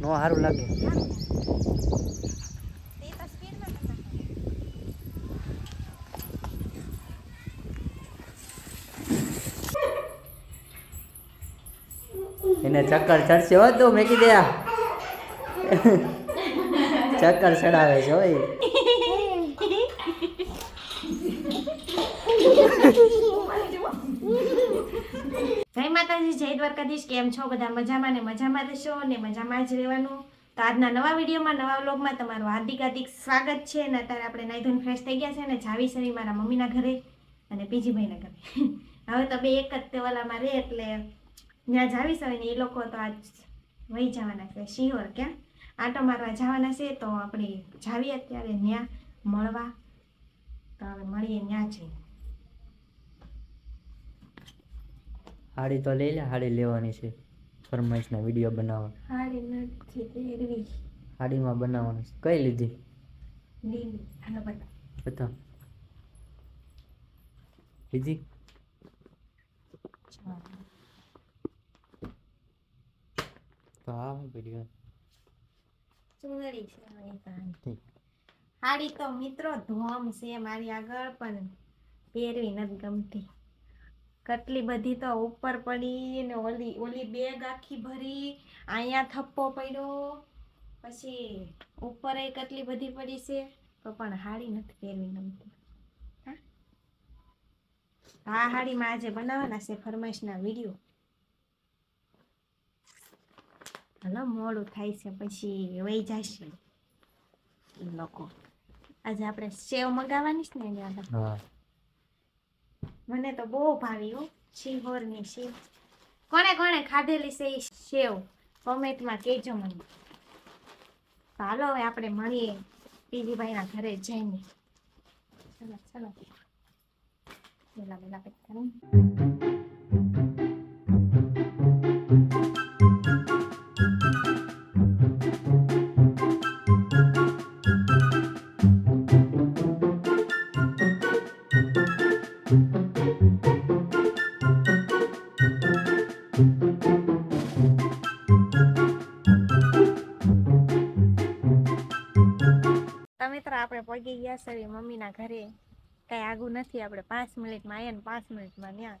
નો સારું લાગે. એને ચક્કર ચડશે હો તું મેકી દે ચક્કર ચડાવે છે હોય જય માતાજી, જય દ્વારકાધીશ, કેમ છો? બધા મજામાં ને મજામાં રહેશો ને મજામાં જ રહેવાનું? તો આજના નવા વિડીયોમાં, નવા વ્લોગમાં તમારું હાર્દિક હાર્દિક સ્વાગત છે અને અત્યારે આપણે નાઈ ફ્રેશ થઈ ગયા છે અને જાવી સરી મારા મમ્મીના ઘરે અને પીજીભાઈના ઘરે. હવે તો બે એક જ તે રહે એટલે ત્યાં જાવી સરી ને એ લોકો તો આજ વહી જવાના છે શિહોર ક્યાં? આટો મારવા જવાના છે તો આપણે જાવી અત્યારે ત્યાં મળવા. તો હવે મળીએ ત્યાં જઈએ હાડી તો લઈ લે હાડી લેવાની છે. ફરમાઈશના વીડિયો બનાવવા. હાડી નથી પહેરવી. હાડીમાં બનાવવાની છે. કઈ લીધી? લીલી બતાવો બતા. લીધી? તો આ વીડિયો ચૂંદડી છે મારી પાસે. હાડી તો મિત્રો ધોમ છે મારી આગળ પણ પહેરવી નથી ગમતી. કેટલી બધી તો ઉપર પડી ને ઓલી ઓલી બેગ આખી ભરી, અહીંયા થપ્પો પડ્યો. પછી ઉપર કેટલી બધી પડી છે? તો પણ હાડી નથી પહેરવી ગમતી. હા? હાડીમાં આજે બનાવવાના છે ફરમાઈશના વીડિયો. હલો મોડું થાય છે, પછી વહી જશે લોકો. આજે આપણે સેવ મગાવવાની છે ને હા. મને તો બહુ ભાવી હો શિહોરની સેવ કોણે કોણે ખાધેલી છે એ સેવ? કોમેન્ટમાં કહેજો મને. હાલો હવે આપણે મળીએ પીજીભાઈના ઘરે જઈને. ચલો ચલો. પેલા પેલા. આપણે પહોંચી ગયા સર મમ્મીના ઘરે. કઈ આગું નથી આપણે પાંચ મિનિટમાં આવ્યા ને પાંચ મિનિટમાં ત્યાં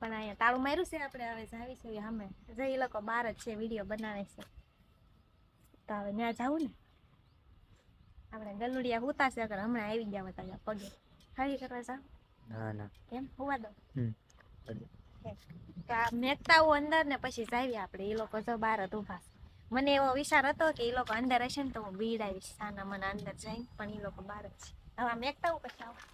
પણ અહીંયા તાળું માર્યું છે આપણે હવે જાવી છે અમે જે એ લોકો બહાર જ છે વીડિયો બનાવે છે. તો હવે ત્યાં જવું ને. આપણે ગલુડિયા હુતા છે અગર હમણાં આવી ગયા હતા પગે. ખાલી કરવા જાવ ના ના. કેમ? હોવા દો. તો આ મેકતા અંદર ને પછી જાવી આપણે. એ લોકો જો બહાર જ ઊભા છે. મને એવો વિચાર હતો કે એ લોકો અંદર હશે ને તો હું બીડાવીશ સાના મને અંદર જઈને પણ એ લોકો બહાર જ છે. હવે મેકતા આવું પછી આવું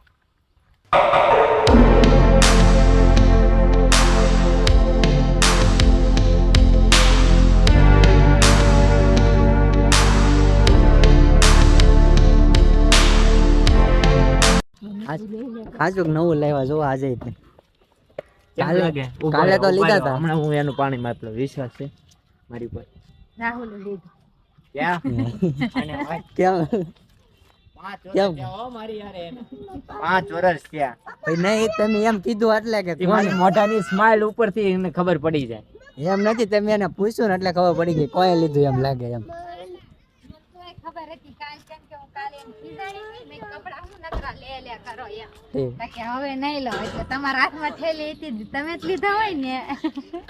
આજુક નવું લેવા જોવા આજે. કાલે તો લીધા હતા હમણાં હું એનું પાણી માપલો વિશ્વાસ છે મારી પર રાહુલ લીધું. ક્યાં? અને કેમ પાંચ વર્ષ થયા હો મારી હારે એને. પાંચ વર્ષ થયા. ભાઈ નહીં તમે એમ કીધું એટલે કે મોઢાની સ્માઈલ ઉપરથી એને ખબર પડી જાય. એમ નથી તમે એને પૂછ્યું ને એટલે ખબર પડી ગઈ કોઈ લીધું એમ લાગે એમ. ખબર હતી કાલ કેમ કે હું. કાલે એમ ખીજાણી મેં કપડા હું નકરા લે લે કરો એમ ઠીક. તો કે હવે નહીં લો એટલે તમારા હાથમાં થેલી તમે જ લીધા હોય ને.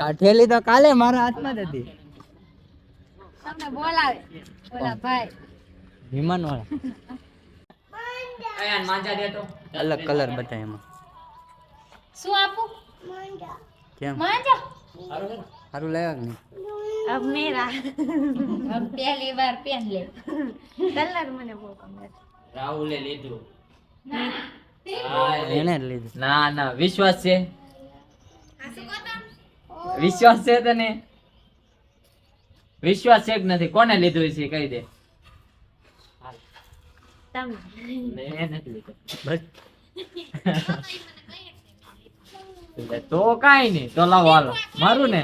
કાઠેલી તો કાલે મારા હાથમાં જ હતી. તમને બોલાવે. બોલા ભાઈ. વિમાન વાળા અલગ કલર બધા એમાં. શું આપું? કેમ? માંજા? સારું લાવ્યા કે નહીં અબ મેરા. અબ પહેલી વાર પેન લે. કલર મને બહુ ગમે રાહુલે લીધું. ના. ના વિશ્વાસ છે. વિશ્વાસ છે તને? વિશ્વાસ છે કે નથી. કોને લીધું છે કહી દે. તમને. મેં નથી લીધું. બસ. એટલે તો કાઈ નઈ તો લાવો હાલો. મારું ને?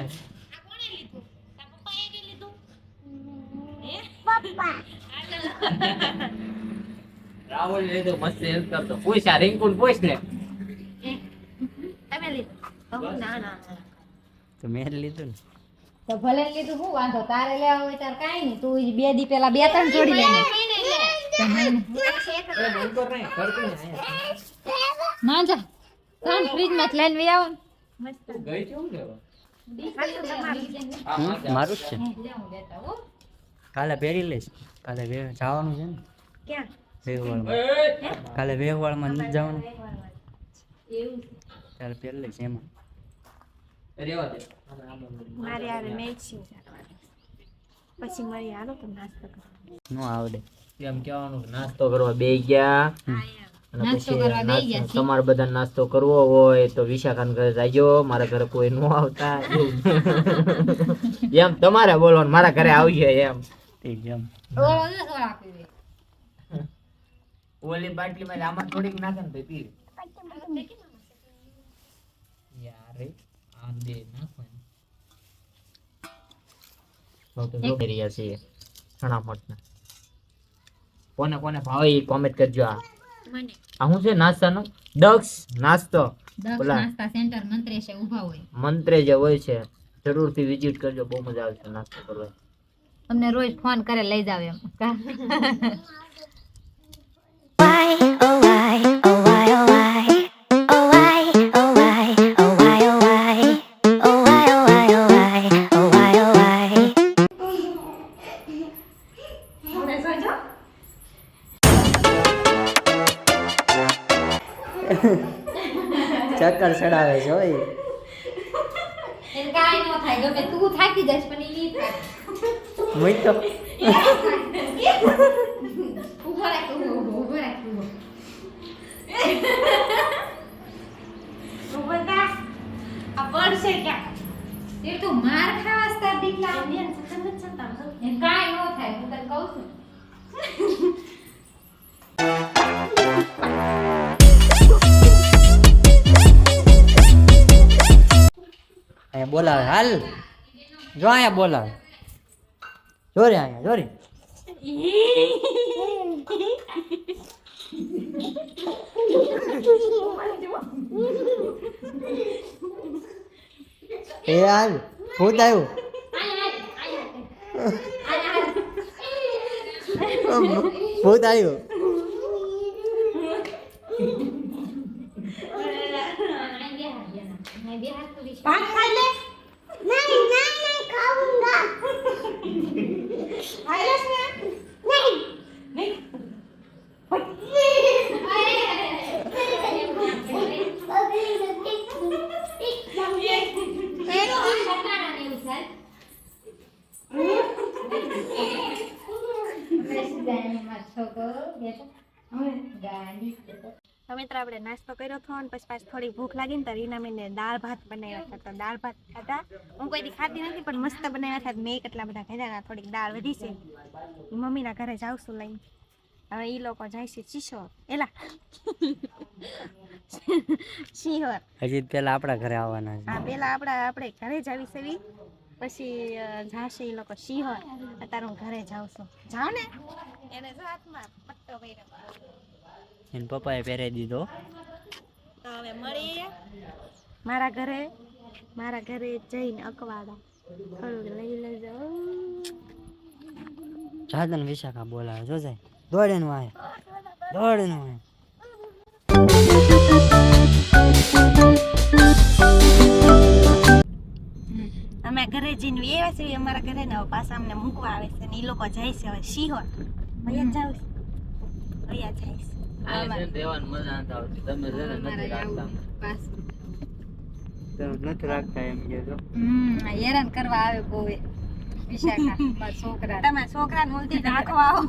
રાહુલ લીધું મસ્ત હેલ્પ કરતો. પૂછ આ રિંકુલ પૂછ ને. તમે લીધું. ના ના. તો મેં લીધું ને. તો ભલે લીધું શું વાંધો? તારે લેવા હોય તારે કાંઈ નહીં. તું બે દી પેલા બે ત્રણ જોડી મહિને. માંજા ત્રણ ફ્રીજમાં લઈને વી આવો હું. મારું જ છે. હો. કાલે પહેરી લઈશ. કાલે જવાનું છે ને. ક્યાં? વેહવાળમાં. કાલે વેહવાળમાં નથી જવાનું. એવું ત્યારે પહેરી લઈશ એમાં. રેવા દે આમ, આમ, આમ. મારે યાર મેચ છે પછી મળી હાલો તો નાસ્તો કરો ન આવડે એમ કહેવાનું કે નાસ્તો કરવા બે ગયા અને નાસ્તો પછી કરવા બેહી ગયા નાસ્તો- તમારે બધા નાસ્તો કરવો હોય તો વિશાખાન ઘરે જાજો મારા ઘરે કોઈ ન આવતા એવું. એમ તમારે બોલવાનું મારા ઘરે આવજો એમ ઠીક છે એમ ઓળો ને સોળા પીવે. ઓલી બાટલીમાં આમાં થોડીક નાખે ને તો પી યાર રે, આ દે નાખો ને. તો રહ્યા છીએ ઘણા મોટના કોને કોને ભાવે એ કોમેન્ટ કરજો આ. મને. આ શું છે નાસ્તાનો? દક્ષ નાસ્તો. દક્ષ નાસ્તા સેન્ટર મંત્રેશે ઊભા હોય. મંત્રે જે હોય છે જરૂરથી વિઝિટ કરજો બહુ મજા આવશે નાસ્તો કરવા તમને રોજ ફોન કરે લઈ જાવ એમ. કા? ચક્કર ચડાવે છે હોય એને કાંઈ ન થાય. ગમે તું થાકી જઈશ પણ ઈ નહીં થાય. મુઈ તો. ઊભો રાખ ઊભો ઊભો રાખ ઊભો. ઊભો બધા આ પડશે ક્યાં? એ તો માર ખાવા સ્ટાર દીકલા. ઇન્ડિયન સખત નથી ચલતા છો એને કાંઈ બોલાવે. હાલ. જો અહીંયા બોલાવે. જોરે અહીંયા જોરે એ હાલ ભૂત આવ્યું. ભૂત આવ્યું. ભાત ખાઈ લે નહીં નહીં નહીં ખાऊंगा ખાઈ લેશ ને નહીં નહીં તો મિત્ર આપણે નાસ્તો કર્યો હતો અને પછી પાછી થોડી ભૂખ લાગી ને તો રીનામીને દાળ ભાત બનાવ્યા હતા. તો દાળ ભાત ખાતા હું કોઈ દી ખાધી નથી પણ મસ્ત બનાવ્યા હતા. મેં કેટલા બધા ખાધા થોડીક દાળ વધી છે. મમ્મીના ઘરે જાઉં છું લઈને. હવે એ લોકો જાય છે ચીશોર એલા. શિહોર. હજી પેલા આપણા ઘરે આવવાના છે. હા પેલા આપણા આપણે ઘરે જ આવી સેવી પછી જાશે એ લોકો શિહોર. અત્યારે હું ઘરે જાઉં છું. જાઉં ને. એને હાથમાં પટ્ટો પહેર્યો. એને પપ્પાએ પહેરાવી દીધો. તો હવે મળીએ. મારા ઘરે મારા ઘરે જઈને અકવાડા. થોડુંક લઈ લેજો. જાદન વિશાખા બોલાવે જો જાય. દોડે નું આય દોડે અમે ઘરે જઈને એવા છે અમારા ઘરે ને પાછા અમને મૂકવા આવે છે ને એ લોકો જાય છે હવે શિહોર. ભૈયા જાવ ભૈયા જાય છે. આ છે ને રહેવાની મજા નથી આવતી. તમે છે ને નથી રાખતા. તો નથી રાખતા એમ કે જો હમ હેરાન કરવા આવે બહુ એ. વિશાખા મારા છોકરા તમારા છોકરાને ઉલટી નાખવા આવો.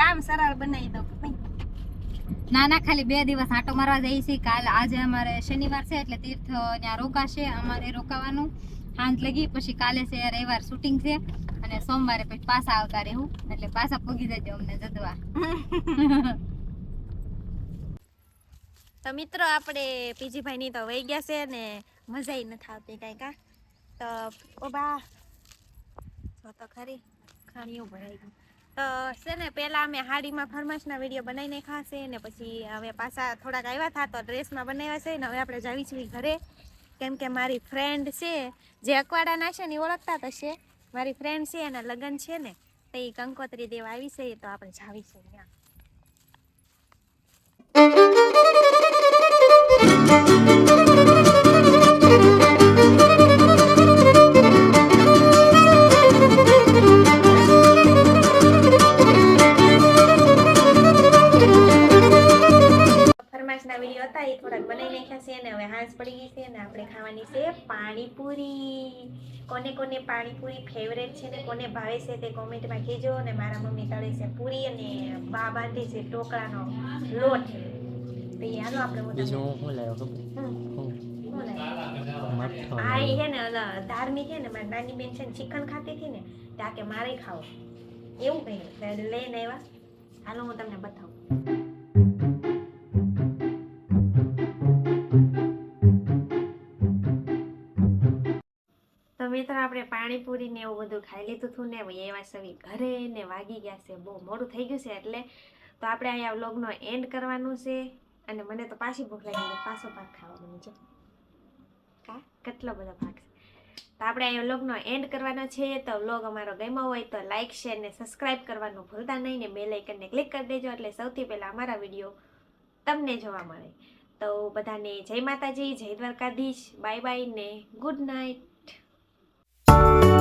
કામ સરળ બનાવી દો. ના ના, ખાલી બે દિવસ આટો મારવા જઈએ છીએ. કાલ આજે અમારે શનિવાર છે એટલે તીર્થ ત્યાં રોકાશે, અમારે રોકાવાનું. સાંજ લગી, પછી કાલે છે, રવિવાર શૂટિંગ છે. અને સોમવારે પછી પાછા આવતા રહેવું. એટલે પાછા પૂગી જજો અમને જદવા. તો મિત્રો, આપણે પીજીભાઈની તો વહી ગયા છે ને મજા નથી આવતી કાંઈ કા તો ઓ બા તો ખરી. ખાણીઓ ભરાઈ ગયું તો છે ને, પહેલાં અમે હાડીમાં ફરમાશના વીડિયો બનાવીને ખાશે ને પછી હવે પાછા થોડાક આવ્યા હતા તો ડ્રેસમાં બનાવ્યા છે ને હવે આપણે જાવી છીએ ઘરે. કેમ કે મારી ફ્રેન્ડ છે, જે અકવાડાના છે ને એ ઓળખતા તો મારી ફ્રેન્ડ છે એના લગ્ન છે ને, તો એ કંકોત્રી દેવા આવી છે, તો આપણે જાવી છીએ ત્યાં. ભાવે છે તે કોમેન્ટમાં કહેજો અને મારા મમ્મી તળે છે પૂરી અને બા બાંધે છે ટોકળાનો લોટ. તો આપણે બીજું હું શું લાવ્યો ખબર? હું? એ છે ને ધાર્મિક છે ને મારી નાની બેન છે ને ચિકન ખાતી હતી ને ત્યાં કે મારે ખાવો. એવું કહ્યું એટલે લઈને આવ્યા. હાલો હું તમને બતાવું. મિત્રો આપણે પાણીપુરી ને એવું બધું ખાઈ લીધું હતું ને એવા સવી ઘરે ને વાગી ગયા છે, બહુ મોડું થઈ ગયું છે, એટલે તો આપણે અહીંયા વ્લોગનો એન્ડ કરવાનું છે, અને મને તો પાછી ભૂખ લાગી પાછો ભાગ ખાવાનો છે કા? કેટલો બધો ભાગ છે. તો આપણે અહીંયા વ્લોગનો એન્ડ કરવાનો છે, તો વ્લોગ અમારો ગમ્યો હોય તો લાઇક શેર ને સબસ્ક્રાઇબ કરવાનું ભૂલતા નહીં, ને બે લાઇકનને ક્લિક કરી દેજો, એટલે સૌથી પહેલાં અમારા વીડિયો તમને જોવા મળે. તો બધાને જય માતાજી, જય દ્વારકાધીશ બાય બાય ને ગુડ નાઇટ you